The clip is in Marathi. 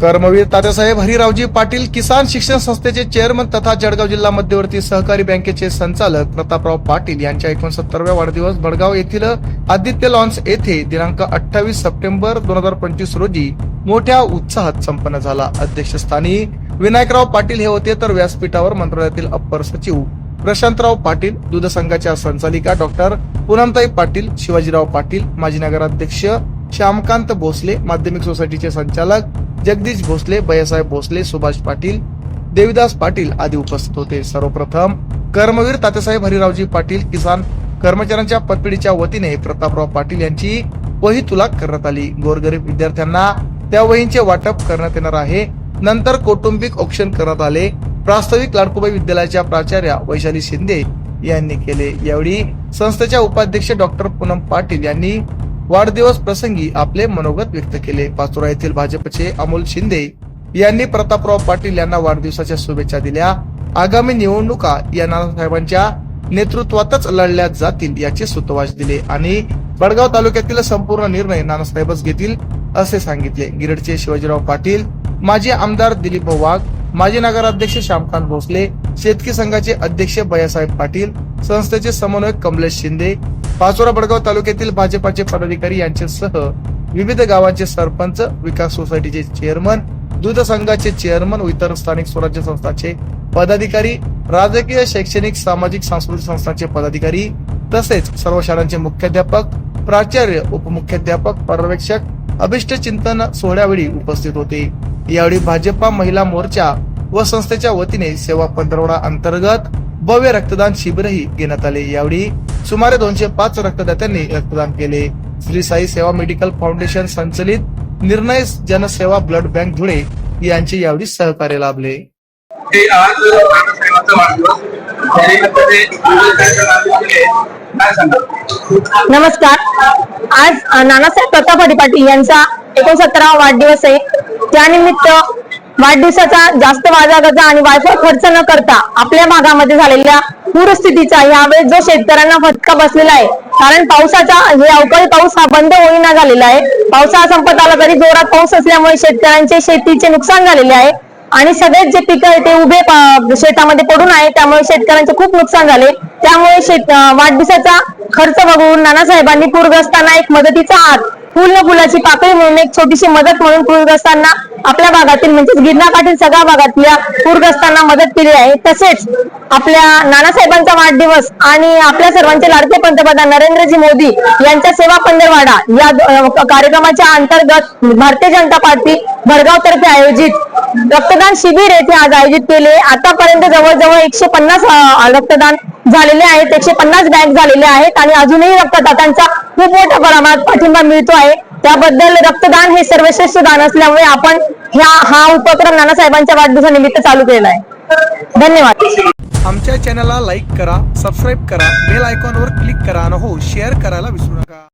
कर्मवीर तात्यासाहेब हरिरावजी पाटील किसान शिक्षण संस्थेचे चेअरमन तथा जळगाव जिल्हा मध्यवर्ती सहकारी बँकेचे संचालक प्रतापराव पाटील यांच्या एकोणसत्तरव्या वाढदिवस भडगाव येथील आदित्य लॉन्स येथे दिनांक अठ्ठावीस सप्टेंबर दोन हजार पंचवीस रोजी मोठ्या उत्साहात संपन्न झाला. अध्यक्षस्थानी विनायकराव पाटील हे होते तर व्यासपीठावर मंत्रालयातील अप्पर सचिव. प्रशांतराव पाटील दूध संघाच्या संचालिका डॉक्टर पुनमताई पाटील शिवाजीराव पाटील माजी नगराध्यक्ष श्यामकांत भोसले माध्यमिक सोसायटीचे संचालक जगदीश भोसले बयासाहेब भोसले सुभाष पाटील देविदास पाटील आदी उपस्थित होते. सर्वप्रथम कर्मवीर तात्यासाहेब हरिरावजी पाटील किसान कर्मचाऱ्यांच्या पतपिढीच्या वतीने प्रतापराव पाटील यांची वही तुला करण्यात आली. गोरगरीब विद्यार्थ्यांना त्या वहींचे वाटप करण्यात येणार आहे. नंतर कौटुंबिक औक्षण करण्यात आले. प्रास्ताविक लाडकुबाई विद्यालयाच्या प्राचार्या वैशाली शिंदे यांनी केले. यावेळी संस्थेच्या उपाध्यक्ष डॉक्टर पूनम पाटील यांनी वाढदिवस प्रसंगी आपले मनोगत व्यक्त केले. पाचोरा येथील भाजपचे अमोल शिंदे यांनी प्रतापराव पाटील यांना वाढदिवसाच्या शुभेच्छा दिल्या. आगामी निवडणुका या नानासाहेबांच्या नेतृत्वातच लढल्या जातील याचे सुतवाच दिले आणि बडगाव तालुक्यातील संपूर्ण निर्णय नानासाहेबच घेतील असे सांगितले. गिरडचे शिवाजीराव पाटील माजी आमदार दिलीप वाघ माजी नगराध्यक्ष श्यामकांत भोसले शेतकी संघाचे अध्यक्ष बयासाहेब पाटील संस्थेचे समन्वयक कमलेश शिंदे पाचोरा बडगाव तालुक्यातील भाजपाचे पदाधिकारी यांच्यासह विविध गावांचे सरपंच विकास सोसायटीचे चेअरमन दूध संघाचे चेअरमन व इतर स्थानिक स्वराज्य संस्थांचे पदाधिकारी राजकीय शैक्षणिक सामाजिक सांस्कृतिक संस्थांचे पदाधिकारी तसेच सर्व शाळांचे मुख्याध्यापक प्राचार्य उपमुख्याध्यापक पर्यवेक्षक अभिष्ट चिंतन सोहळ्यावेळी उपस्थित होते. यावेळी भाजपा महिला मोर्चा व संस्थेच्या वतीने सेवा पंधरवडा अंतर्गत भव्य रक्तदान शिबिरही घेण्यात आले. यावेळी सुमारे दोनशे पाच रक्तदात्यांनी रक्तदान केले. श्री साई सेवा मेडिकल फाउंडेशन संचलित निर्णय जनसेवा ब्लड बँक धुळे यांचे यावेळी सहकार्य लाभले. ते आज नमस्कार. आज नानासाहेब प्रताप पाटील यांचा एकोणसत्तरावा वाढदिवस आहे. त्यानिमित्त वाढदिवसाचा जास्त वाजागाचा आणि वायफाय खर्च न करता आपल्या भागामध्ये झालेल्या पूरस्थितीचा यावेळेस जो शेतकऱ्यांना फटका बसलेला आहे कारण पावसाचा हे अवकाळी पाऊस हा बंद होईना झालेला आहे. पावसाळा संपत आला तरी जोरात पाऊस असल्यामुळे शेतकऱ्यांचे शेतीचे नुकसान झालेले आहे. आणि सगळेच जे पिकं आहे ते उभे शेतामध्ये पडून आहे त्यामुळे शेतकऱ्यांचे खूप नुकसान झाले. त्यामुळे शेत वाढदिवसाचा खर्च बघून नानासाहेबांनी पूरग्रस्तांना एक मदतीचा हात फुल फुलाची पाकळी म्हणून एक छोटीशी मदत म्हणून पूरग्रस्तांना आपल्या भागातील म्हणजेच गिरणाकाठील सगळ्या भागातल्या पूरग्रस्तांना मदत केली आहे. तसेच आपल्या नानासाहेबांचा वाढदिवस आणि आपल्या सर्वांचे लाडके पंतप्रधान नरेंद्रजी मोदी यांच्या सेवा पंधरवाडा या कार्यक्रमाच्या अंतर्गत भारतीय जनता पार्टी भडगाव तर्फे आयोजित रक्तदान शिबिर येथे आज आयोजित केले आतापर्यंत जवळजवळ एकशे पन्नास रक्तदान झालेले आहेत. एकशे पन्नास बँक झालेले आहेत आणि अजूनही रक्तदात्यांचा खूप मोठ्या प्रमाणात पाठिंबा मिळतो आहे. त्याबद्दल रक्तदान हे सर्वश्रेष्ठ दान असल्यामुळे आपण ह्या हा उपक्रम नानासाहेबांच्या वाढदिवसानिमित्त चालू केला आहे. धन्यवाद. आमच्या चॅनलला लाईक करा सबस्क्राईब करा बेल आयकॉनवर क्लिक करा आणि हो शेअर करायला विसरू नका.